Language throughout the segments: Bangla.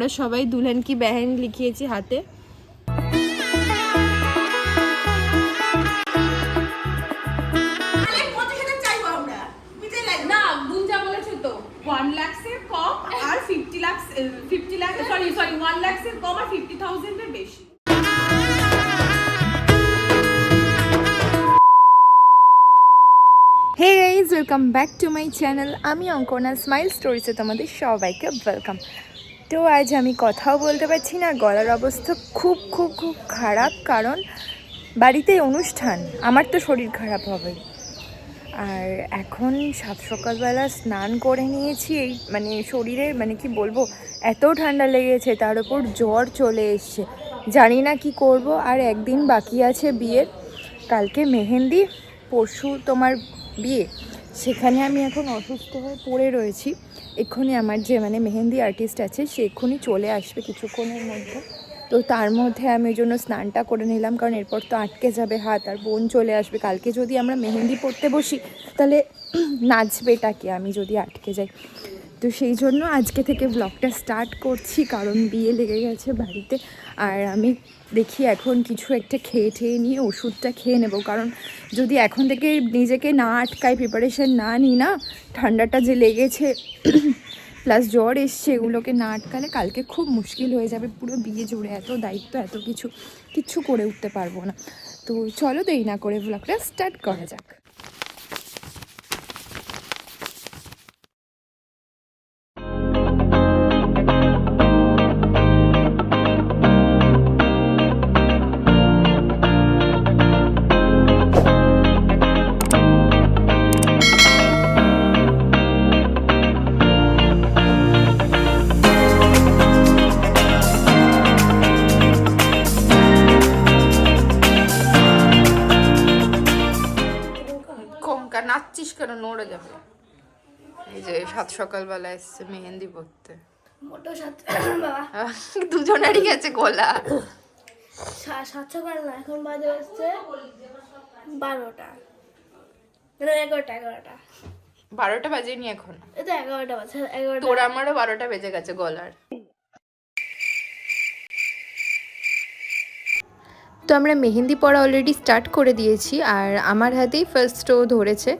আমরা সবাই দুলহান কি বেহেন লিখিয়েছি হাতে। বেশি। Hey guys welcome back to my channel আমি অঙ্কনা স্মাইল স্টোরিসে তোমাদের সবাইকে ওয়েলকাম তো আজ আমি কথাও বলতে পারছি না, গলার অবস্থা খুব খুব খুব খারাপ, কারণ বাড়িতে অনুষ্ঠান, আমার তো শরীর খারাপ হবে আর এখন সাত সকালবেলা স্নান করে নিয়েছি, এই মানে শরীরে মানে কি বলব, এত ঠান্ডা লেগেছে, তার উপর জ্বর চলে এসছে। জানি না কি করব, আর একদিন বাকি আছে বিয়ের, কালকে মেহেন্দি, পরশু তোমার বিয়ে। সেখানে আমি এখন অসুস্থ হয়ে পড়ে রয়েছি। এক্ষুনি আমার যে মানে মেহেন্দি আর্টিস্ট আছে, সে এক্ষুনি চলে আসবে কিছুক্ষণের মধ্যে। তো তার মধ্যে আমি ওই জন্য স্নানটা করে নিলাম, কারণ এরপর তো আটকে যাবে হাত, আর বোন চলে আসবে। কালকে যদি আমরা মেহেন্দি পড়তে বসি, তাহলে নাচবেটাকে আমি যদি আটকে যাই। তো সেই জন্য আজকে থেকে ব্লগটা স্টার্ট করছি, কারণ বিয়ে লেগে গেছে বাড়িতে। আর আমি দেখি এখন কিছু একটা খেয়ে ঠেয়ে নিয়ে ওষুধটা খেয়ে নেব। কারণ যদি এখন থেকে নিজেকে না আটকাই প্রিপারেশন না নিই না, ঠান্ডাটা যে লেগেছে প্লাস জ্বর এসছে, এগুলোকে না আটকালে কালকে খুব মুশকিল হয়ে যাবে। পুরো বিয়ে জুড়ে এত দায়িত্ব, এত কিছু, কিচ্ছু করে উঠতে পারব না। তো চলো দেরি না করে ব্লগটা স্টার্ট করা যাক। যে সাত সকালবেলা এসছে মেহেন্দি পড়তে মোটো সাত বাবা। দুজনেরই গেছে গলা। সাত সকাল না এখন বাজে হচ্ছে বারোটা। মানে এগারোটা এগারোটা। বারোটা বাজেনি এখন। তো এগারোটা বাজে এগারোটা। তোর আমারও বারোটা বেজে গেছে গলার। তো আমরা মেহেন্দি পড়া অলরেডি স্টার্ট করে দিয়েছি আর আমার হাতেই ফার্স্ট ও ধরেছে।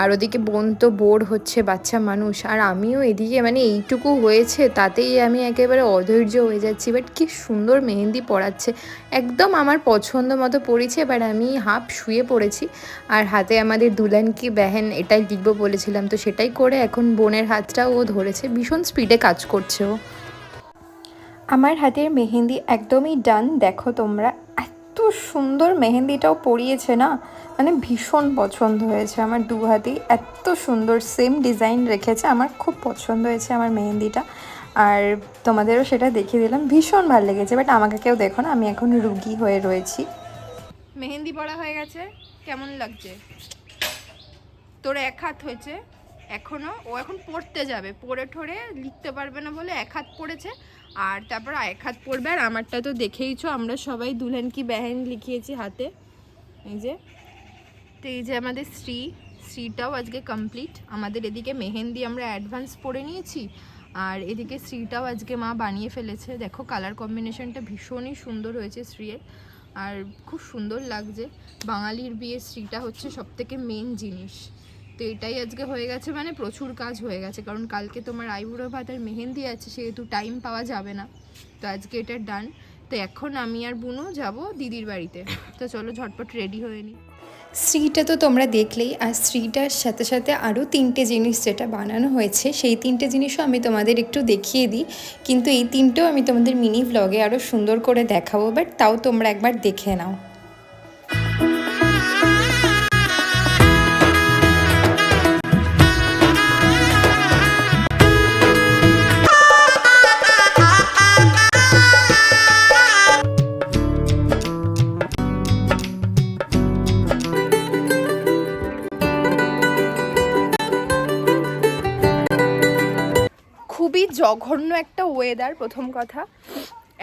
আর ওদিকে বোন তো বোর হচ্ছে, বাচ্চা মানুষ। আর আমিও এদিকে মানে এইটুকু হয়েছে, তাতেই আমি একেবারে অধৈর্য হয়ে যাচ্ছি। বাট কি সুন্দর মেহেন্দি পড়াচ্ছে একদম আমার পছন্দ মতো পড়েছে এবার আমি হাফ শুয়ে পড়েছি। আর হাতে আমাদের দুলান কি বেহেন এটাই লিখব বলেছিলাম। তো সেটাই করে এখন বোনের হাতটাও ও ধরেছে। ভীষণ স্পিডে কাজ করছে ও। আমার হাতের মেহেন্দি একদমই ডান, দেখো তোমরা। এত সুন্দর মেহেন্দিটাও পরিয়েছে না? মানে ভীষণ পছন্দ হয়েছে আমার দু হাতেই এত সুন্দর সেম ডিজাইন রেখেছে, আমার খুব পছন্দ হয়েছে আমার মেহেন্দিটা। আর তোমাদেরও সেটা দেখিয়ে দিলাম, ভীষণ ভালো লেগেছে বাট আমাকে কেউ দেখো না, আমি এখন রুগী হয়ে রয়েছি। মেহেন্দি পড়া হয়ে গেছে, কেমন লাগছে? তোর এক হাত হয়েছে এখনও, ও এখন পড়তে যাবে। পড়ে ঠোরে লিখতে পারবে না বলে এক হাত পড়েছে। আর তারপর এক হাত পড়বে। আর আমারটা তো দেখেইছো, আমরা সবাই দুলহান কি বেহেন লিখিয়েছি হাতে। এই যে, তো এই যে আমাদের শ্রী, শ্রীটাও আজকে কমপ্লিট আমাদের এদিকে মেহেন্দি আমরা অ্যাডভান্স পড়ে নিয়েছি। আর এদিকে শ্রীটাও আজকে মা বানিয়ে ফেলেছে। দেখো কালার কম্বিনেশনটা ভীষণই সুন্দর হয়েছে শ্রীয়ের। আর খুব সুন্দর লাগছে। বাঙালির বিয়ে শ্রীটা হচ্ছে সব থেকে মেন জিনিস। তো এটাই আজকে হয়ে গেছে মানে প্রচুর কাজ হয়ে গেছে। কারণ কালকে তোমার আইবুড়ো ভাত আর মেহেন্দি আছে, সেহেতু টাইম পাওয়া যাবে না। তো আজকে এটা ডান তো এখন আমি আর বুনু যাব দিদির বাড়িতে। তো চলো ঝটপট রেডি হয়ে নিই স্ত্রীটা তো তোমরা দেখলেই, আর স্ত্রীটার সাথে সাথে আরও তিনটে জিনিস যেটা বানানো হয়েছে, সেই তিনটে জিনিসও আমি তোমাদের একটু দেখিয়ে দিই। কিন্তু এই তিনটেও আমি তোমাদের মিনি ভ্লগে আরও সুন্দর করে দেখাবো বাট তাও তোমরা একবার দেখে নাও। জঘন্য একটা ওয়েদার প্রথম কথা।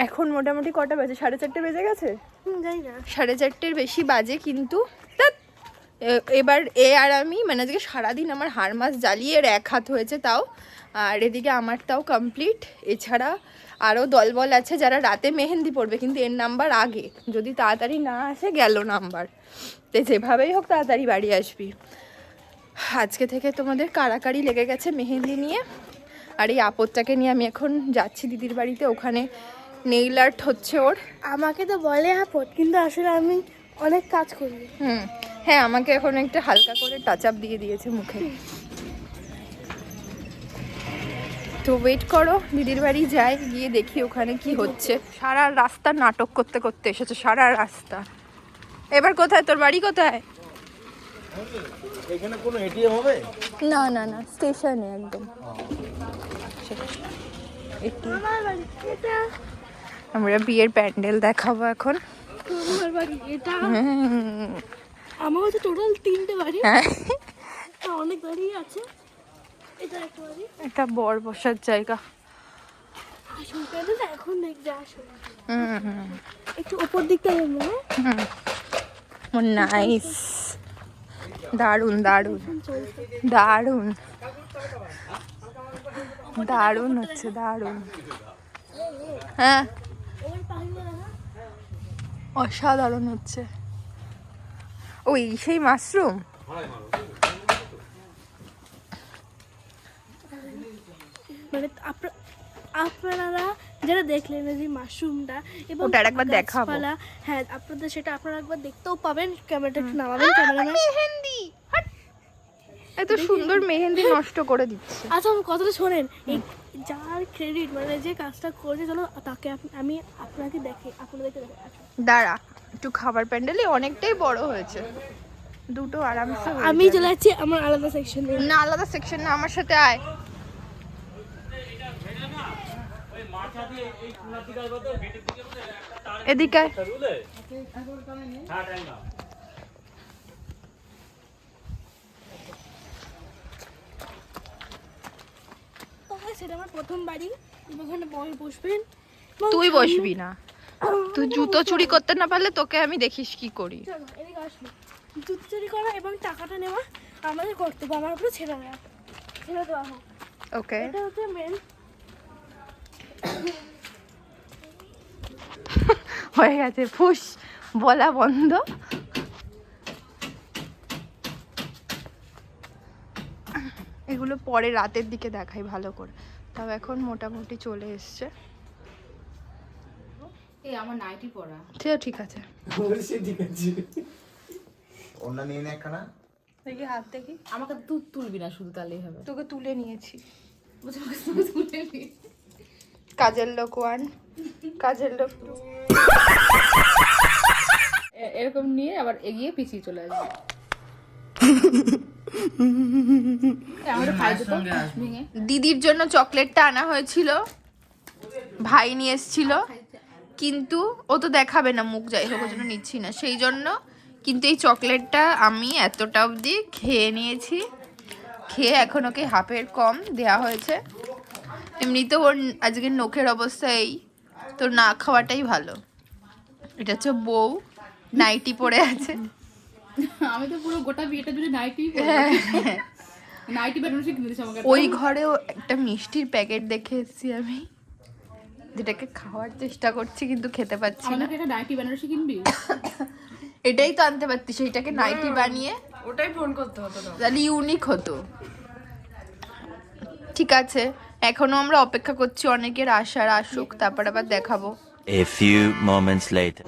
এখন মোটামুটি কটা বাজে? সাড়ে চারটে বেজে গেছে? না। সাড়ে চারটের বেশি বাজে কিন্তু এবার এ আর আমি মানে আজকে সারাদিন আমার হাড় মাস জ্বালিয়ে এর এক হাত হয়েছে তাও আর এদিকে আমার তাও কমপ্লিট এছাড়া আরও দলবল আছে যারা রাতে মেহেন্দি পড়বে কিন্তু এর নাম্বার আগে। যদি তাড়াতাড়ি না আসে গেল নাম্বার। তো যেভাবেই হোক তাড়াতাড়ি বাড়ি আসবি। আজকে থেকে তোমাদের কাড়াকাড়ি লেগে গেছে মেহেন্দি নিয়ে। আর এই আপদটাকে নিয়ে আমি এখন যাচ্ছি দিদির বাড়িতে ওখানে নেইল আর্ট হচ্ছে ওর। আমাকে তো বলে আপদ কিন্তু আসলে আমি অনেক কাজ করি। হুম হ্যাঁ আমাকে এখন একটা হালকা করে টাচ আপ দিয়ে দিয়েছে মুখে। তো ওয়েট করো দিদির বাড়ি যাই গিয়ে দেখি ওখানে কি হচ্ছে। সারা রাস্তা নাটক করতে করতে এসেছে সারা রাস্তা। এবার কোথায়? তোর বাড়ি কোথায়? এখানে কোনো এটিএম হবে? না না না স্টেশনে একদম। একটু। এটা। আমরা বিয়ের প্যান্ডেল দেখাবো এখন। আমার হচ্ছে টোটাল তিনটে বাড়ি। হ্যাঁ। অনেক বাড়ি আছে। এটা একটা বাড়ি। এটা বর বসার জায়গা। এখন একটু ওপর দিকটা নাইস দারুণ দারুণ। দারুণ। দারুণ হচ্ছে দারুণ। হ্যাঁ। অসাধারণ হচ্ছে। ওই সেই মাশরুম? মানে আপনারা যারা দেখলেন এই যে মাশরুমটা এবং ওটা আরেকবার দেখাবো। হ্যাঁ আপনাদের সেটা আপনারা একবার দেখতেও পাবেন। ক্যামেরাটা একটু নামাবেন ক্যামেরাম্যান মেহেন্দি! এত সুন্দর মেহেন্দি নষ্ট করে দিচ্ছে। আচ্ছা কথাটা শোনেন এই যার ক্রেডিট মানে যে কাজটা করেছে চলো তাকে আমি আপনাকে দেখে আপনাদেরকে দেখে। আচ্ছা। দাঁড়া একটু খাবার প্যান্ডেলে অনেকটাই বড় হয়েছে। দুটো আরামসে আমি চলে যাচ্ছি আমার আলাদা সেকশনে না আলাদা সেকশন না আমার সাথে আয়। এদিকে। সেটা আমার প্রথম বাড়ি। ওখানে বল বসবেন? তুই বসবি না। তুই জুতো চুরি করতে না পারলে তোকে আমি দেখিস কি করি। জুতো চুরি করা এবং টাকাটা নেওয়া আমাদের কর্তব্য আমার উপরে ছেড়ে দেওয়া। ছেড়ে দেওয়া হোক। ওকে এটা হচ্ছে মেন হয়ে গেছে। ফুস বলা বন্ধ। এগুলো পরে রাতের দিকে দেখাই ভালো করে। তাও এখন মোটামুটি চলে এসছে। এই আমার নাইটি পরা। সেও ঠিক আছে। ঠিক আছে অন্য নিয়ে নে একখানা। দেখি হাত দেখি। আমাকে তুই তুলবি না শুধু তাহলেই হবে। তোকে তুলে নিয়েছি। বলছি, তুলে নি। কাজের লোক ওয়ান। কাজের লোক টু। এরকম নিয়ে আবার এগিয়ে পিছিয়ে চলে আসবে। দিদির জন্য চকলেটটা আনা হয়েছিল। ভাই নিয়ে এসেছিল। কিন্তু ও তো দেখাবে না মুখ যাই হোক জন্য নিচ্ছি না। সেই জন্য কিন্তু এই চকলেটটা আমি এতটা অবধি খেয়ে নিয়েছি। খেয়ে এখন ওকে হাফের কম দেয়া হয়েছে। এমনিতে ওর আজকে নখের অবস্থা এই। তোর না খাওয়াটাই ভালো। এটা হচ্ছে বউ নাইটি পরে আছে। আমি তো পুরো গোটা বিয়েটা জুড়ে নাইটি নাইটি বেনারসি কিনে দিয়েছে আমাকে। ওই ঘরেও একটা মিষ্টির প্যাকেট দেখে এসেছি আমি যেটাকে খাওয়ার চেষ্টা করছি কিন্তু খেতে পাচ্ছি না। আমাকে একটা নাইটি বেনারসি কিনবি এটাই তো আনতে পারতি সেইটাকে নাইটি বানিয়ে ওটাই ফোন করতে হতো না। তাহলে ইউনিক হতো। ঠিক আছে এখনও আমরা অপেক্ষা করছি অনেকের আসার আসুক তারপর আবার দেখাবো। A few moments later.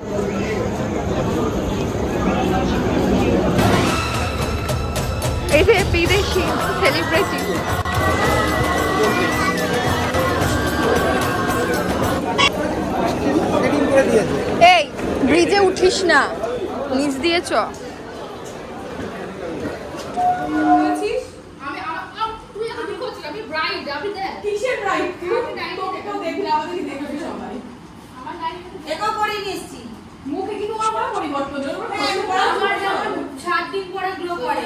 Celebrity checking করে দিয়েছে এই ব্রিজে উঠিস না। নিচ দিয়ে চ আমি আমি আমি ব্রাইড আমি দেখ। কিসের রাইট তোকে কেউ দেখলে আমাদেরকে দেখবে সবাই একও নিয়েছি মুখে পরিবর্তন? হলো? আমার যেমন সাত দিন পরে গ্লো করে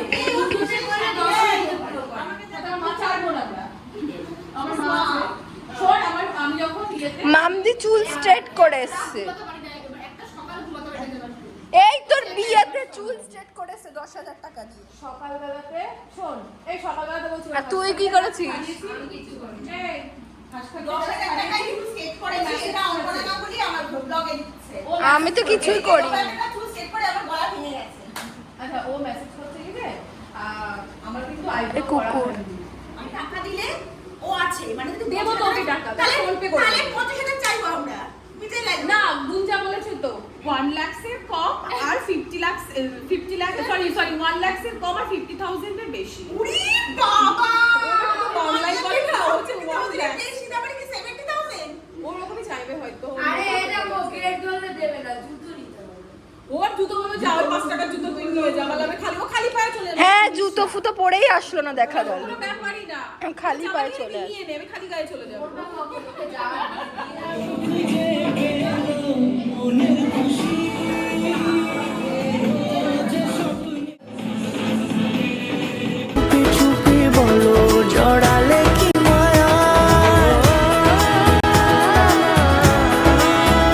করে দশ করে। মামদি চুল স্ট্রেট করে এসছে। পারি এই তোর বিয়েতে চুল স্ট্রেট করেছে দশ হাজার টাকা দিয়ে। সকালবেলাতে শোন এই সকালবেলাতে বলছি আর তুই কি করেছিস? আমি তো কিছুই করি আচ্ছা ও মেসেজ করতে গেলে আহ, আমার কিন্তু eyebrow কুকুর। আমি টাকা দিলে ও আছে মানে যদি দেবো পঞ্চাশ তোকে টাকা, তাহলে ফোন পে করে তাহলে দেবো। পঞ্চাশ হাজার চাইব আমরা। বুঝতে লাগবে না গুঞ্জা বলেছে তো কম আর fifty lakhs fifty lakh sorry sorry কম আর বেশি। বাবা! অনলাইন করে হচ্ছে লাখ খালি পায়ে চলে যাবে। হ্যাঁ জুতো ফুতো পরেই আসলো না দেখা খালি পায়ে চলে আসে